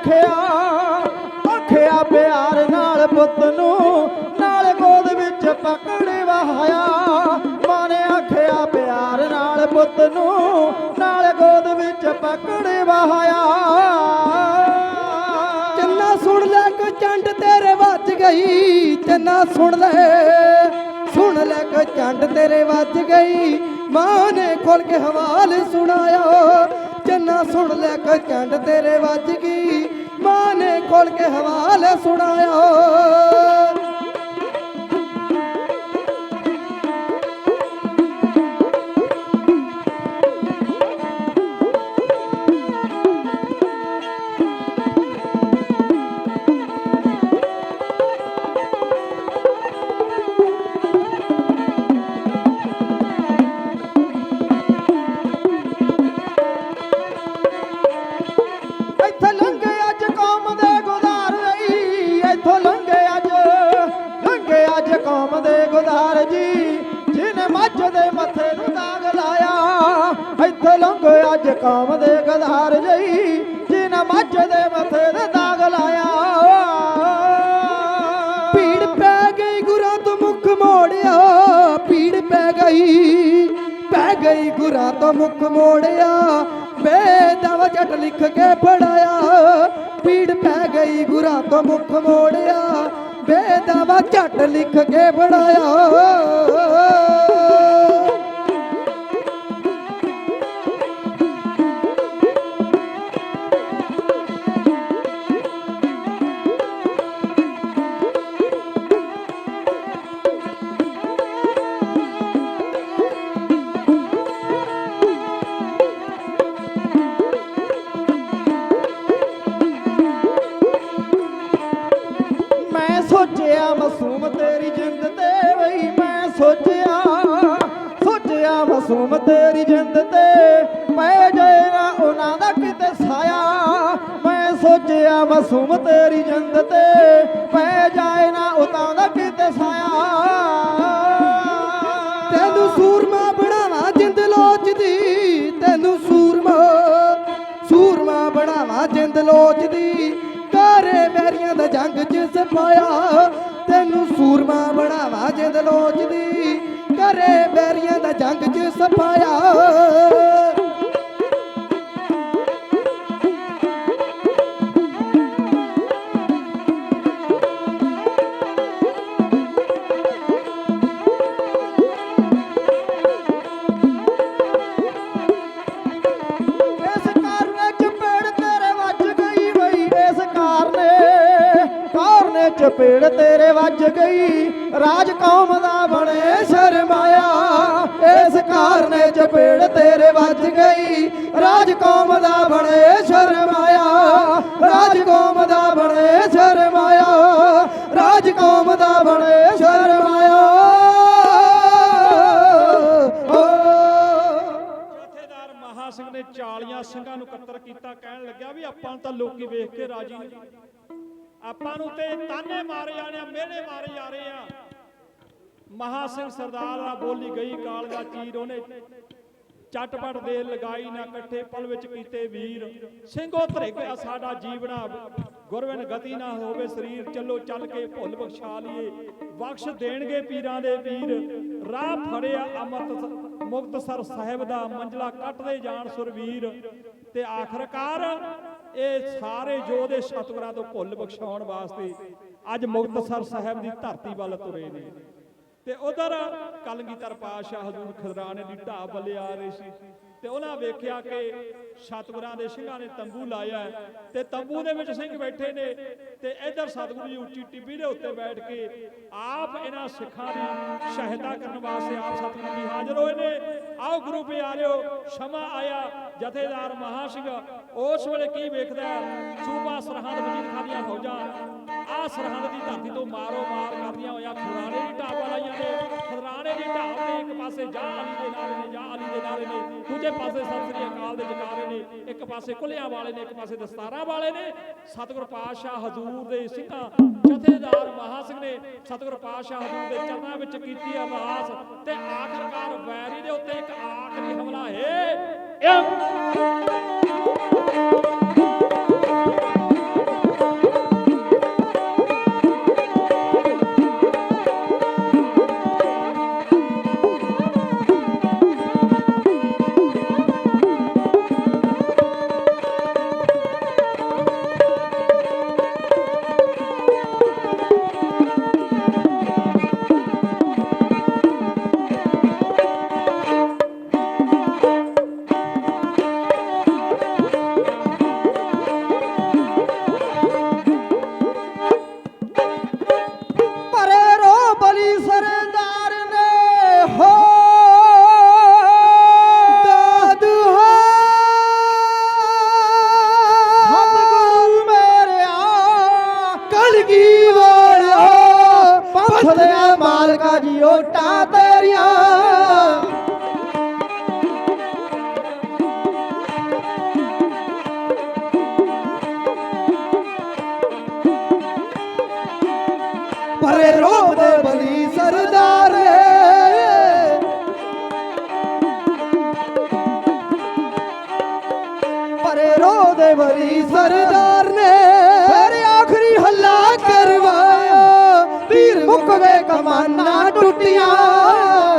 ਪੁੱਤ ਆਖਿਆ ਆਖਿਆ ਪਿਆਰ ਨਾਲ ਪੁੱਤ ਨੂੰ, ਨਾਲ ਗੋਦ ਵਿੱਚ ਪਕੜ ਵਹਾਇਆ ਮਾਂ ਨੇ ਆਖਿਆ ਪਿਆਰ ਨਾਲ ਪੁੱਤ ਨੂੰ, ਨਾਲ ਗੋਦ ਵਿੱਚ ਪਕੜ ਵਹਾਇਆ ਚੰਨਾ ਸੁਣ ਲੈ ਕੋ ਚੰਡ ਤੇਰੇ ਵੱਜ ਗਈ। ਚੰਨਾ ਸੁਣ ਲੈ ਸੁਣ ਲੈ ਕੋ ਚੰਡ ਤੇਰੇ ਵੱਜ ਗਈ। ਮਾਂ ਨੇ ਖੋਲ ਕੇ ਹਵਾਲ ਸੁਣਾਇਆ। ਚੰਨਾ ਸੁਣ ਲੈ ਕੋ ਚੰਡ ਤੇਰੇ ਵੱਜ ਗਈ। ਮਾਂ ਨੇ ਖੋਲ ਕੇ ਹਵਾਲ ਸੁਣਾਇਆ। ਲੰਘੇ ਦੇ ਗੁਜ਼ਾਰ ਜੀ ਜਿਨੇ ਮੱਝ ਦੇ ਮੱਥੇ ਤੇ ਦਾਗ ਲਾਇਆ। ਪੀੜ ਪੈ ਗਈ ਗੁਰਾਂ ਤੋਂ ਮੁਖ ਮੋੜਿਆ, ਪੀੜ ਪੈ ਗਈ ਪੈ ਗਈ ਗੁਰਾਂ ਤੋਂ ਮੁਖ ਮੋੜਿਆ। ਬੇਦਵ ਜੱਟ ਲਿਖ ਕੇ ਫੜਾਇਆ, ਪੀੜ ਪੈ ਗਈ ਗੁਰਾਂ ਤੋਂ ਮੁਖ ਮੋੜਿਆ। ਬੇਦਵ ਜੱਟ ਲਿਖ ਕੇ ਫੜਾਇਆ। ਮਾਸੂਮ ਤੇਰੀ ਜਿੰਦ ਤੇ ਪੈ ਜਾਏ ਨਾ ਉਹਨਾਂ ਦਾ ਕਿਤੇ ਸਾਇਆ। ਮੈਂ ਸੋਚਿਆ ਮਾਸੂਮ ਤੇਰੀ ਜਿੰਦ ਤੇ ਪੈ ਜਾਏ ਨਾ ਉਹਨਾਂ ਦਾ ਕਿਤੇ ਸਾਇਆ। ਤੈਨੂੰ ਸੂਰਮਾ ਬਣਾਵਾ ਜਿੰਦ ਲੋਚਦੀ ਤੈਨੂੰ ਸੂਰਮਾ ਸੂਰਮਾ ਬਣਾਵਾ ਜਿੰਦ ਲੋਚਦੀ ਕਾਰੇ ਵੈਰੀਆਂ ਦਾ ਜੰਗ ਚ ਸਪਾਇਆ ਤੈਨੂੰ ਸੂਰਮਾ ਬਣਾਵਾ ਜਿੰਦ ਲੋਚਦੀ ਕਰੇ ਬੈਰੀਆਂ ਦਾ ਜੰਗ ਚ ਸਪਾਇਆ ਇਸ ਕਾਰਨੇ ਤੇਰੇ ਵੱਜ ਗਈ ਬਈ, ਇਸ ਕਾਰਨੇ ਕਾਰਨੇ ਚਪੇੜ ਤੇਰੇ ਵੱਜ ਗਈ। ਰਾਜ ਕੌਮ ਦਾ ਬਣੇ ਸ਼ਰਮਾਇਆ। ਇਸ ਕਾਰਨੇ ਚਪੇੜ ਤੇਰੇ ਵੱਜ ਗਈ। ਰਾਜ ਕੌਮ ਦਾ ਬਣੇ ਸ਼ਰਮਾਇਆ। ਰਾਜ ਕੌਮ ਦਾ ਬਣੇ ਸ਼ਰਮਾਇਆ। ਰਾਜ ਕੌਮ ਦਾ ਬਣੇ ਸ਼ਰਮਾਇਆ। ਜਥੇਦਾਰ ਮਹਾ ਸਿੰਘ ਨੇ 40 ਸਿੰਘਾਂ ਨੂੰ ਇਕੱਤਰ ਕੀਤਾ। ਕਹਿਣ ਲੱਗਿਆ ਵੀ ਆਪਾਂ ਤਾਂ ਲੋਕੀ ਵੇਖ ਕੇ ਰਾਜੀ ਨਹੀਂ। ਆਪਾਂ ਨੂੰ ਤੇ ਤਾਨੇ ਮਾਰੇ ਜਾਣੇ ਆ ਮਿਹਣੇ ਮਾਰੇ ਜਾ ਰਹੇ ਆ। ਮਹਾ ਸਿੰਘ ਸਰਦਾਰ ਆ ਬੋਲੀ ਗਈ ਕਾਲ ਦਾ ਚੀਰ ਉਹਨੇ ਚਟਪਟ ਦੇ ਲਗਾਈ ਨਾ ਇਕੱਠੇ ਪਲ ਵਿੱਚ ਕੀਤੇ ਵੀਰ। ਸਿੰਘੋ ਧਰੇ ਸਾਡਾ ਜੀਵਣਾ ਗੁਰਵਨ ਗਤੀ ਨਾ ਹੋਵੇ ਸਰੀਰ, ਚੱਲੋ ਚੱਲ ਕੇ ਭੁੱਲ ਬਖਸ਼ਾ ਲਈਏ। ਬਖਸ਼ ਦੇਣਗੇ ਪੀਰਾਂ ਦੇ ਵੀਰ। ਰਾਹ ਫੜਿਆ ਅਮਰਤ ਮੁਕਤਸਰ ਸਾਹਿਬ ਦਾ, ਮੰਜ਼ਲਾ ਕੱਟਦੇ ਜਾਣ ਸੁਰਵੀਰ। ਤੇ ਆਖਰਕਾਰ ਇਹ ਸਾਰੇ ਯੋਧੇ ਸਤਿਗੁਰਾਂ ਤੋਂ ਭੁੱਲ ਬਖਸ਼ਾਉਣ ਵਾਸਤੇ ਅੱਜ ਮੁਕਤਸਰ ਸਾਹਿਬ ਦੀ ਧਰਤੀ ਵੱਲ ਤੁਰੇ ਨੇ। ਤੇ ਉਧਰ ਕਲਗੀਧਰ ਪਾਤਸ਼ਾਹ ਹਜ਼ੂਰ ਖਜ਼ਰਾਨੇ ਦੀ ਢਾਬ ਵੱਲੇ ਆ ਰਹੇ ਸੀ। ਤੇ ਉਹਨਾਂ ਵੇਖਿਆ ਕਿ ਸਤਿਗੁਰਾਂ ਦੇ ਸਿੰਘਾਂ ਨੇ ਤੰਬੂ ਲਾਇਆ ਤੇ ਤੰਬੂ ਦੇ ਵਿੱਚ ਸਿੰਘ ਬੈਠੇ ਨੇ ਤੇ ਇਧਰ ਸਤਿਗੁਰੂ ਜੀ ਉੱਚੀ ਟਿੱਬੀ ਦੇ ਉੱਤੇ ਬੈਠ ਕੇ ਆਪ ਇਹਨਾਂ ਸਿੱਖਾਂ ਦੀ ਸਹਾਇਤਾ ਕਰਨ ਵਾਸਤੇ ਆਪ ਸਤਿਗੁਰੂ ਜੀ ਹਾਜ਼ਰ ਹੋਏ ਨੇ। ਆਓ ਗੁਰੂ ਪਿਆਰਿਓ, ਸ਼ਮਾ ਆਇਆ, ਜਥੇਦਾਰ ਮਹਾ ਸਿੰਘ ਉਸ ਵੇਲੇ ਕੀ ਵੇਖਦਾ ਸੂਬਾ ਸਰਹੰਦ ਵਜੀਦ ਖਾਨ ਦੀਆਂ ਫੌਜਾਂ ਆ ਸਰਹੰਦ ਦੀ ਧਰਤੀ ਤੋਂ ਮਾਰੋ ਮਾਰ ਕਰਦੀਆਂ ਹੋਇਆ ਖੁਰਾਣੇ ਦੀ ਢਾਬ ਲਾਈਆਂ ਨੇ। ਖੁਰਾਣੇ ਦੀ ਢਾਬ ਦੇ ਇੱਕ ਪਾਸੇ ਜਾ ਅਲੀ ਦੇ ਨਾਰੇ ਨੇ ਜਾ ਅਲੀ ਦੇ ਨਾਰੇ ਨੇ, ਦੂਜੇ ਪਾਸੇ ਸਤਿ ਸ੍ਰੀ ਅਕਾਲ ਦੇ ਜਕਾਰੇ ਨੇ, ਇੱਕ ਪਾਸੇ ਕੁਲਿਆਂ ਵਾਲੇ ਨੇ, ਇੱਕ ਪਾਸੇ ਦਸਤਾਰਾਂ ਵਾਲੇ ਨੇ। ਸਤਿਗੁਰ ਪਾਤਸ਼ਾਹ ਹਜ਼ੂਰ ਦੇ ਸਿੱਖਾਂ ਜਥੇਦਾਰ ਮਹਾ ਸਿੰਘ ਨੇ ਸਤਿਗੁਰ ਪਾਤਸ਼ਾਹ ਹਜ਼ੂਰ ਦੇ ਚਰਨਾਂ ਵਿੱਚ ਕੀਤੀ ਅਰਦਾਸ ਤੇ ਆਖਰਕਾਰ ਵੈਰੀ ਦੇ ਉੱਤੇ ਇੱਕ ਆਖਰੀ ਹਮਲਾ ਹੈ। ਪੰਥ ਮਾਲਕਾ ਜੀ, ਓਟਾਂ ਤੇਰੀਆਂ। ਪਰੇ ਰੋਬ ਦੇ ਬਲੀ ਸਰਦਾਰ ਪਰੇ ਰੋ ਦੇ ਬਲੀ ਸਰਦਾਰ ਨੇ। ਕਰਵਾਇਆ ਤੀਰ ਟੁੱਟੀਆਂ।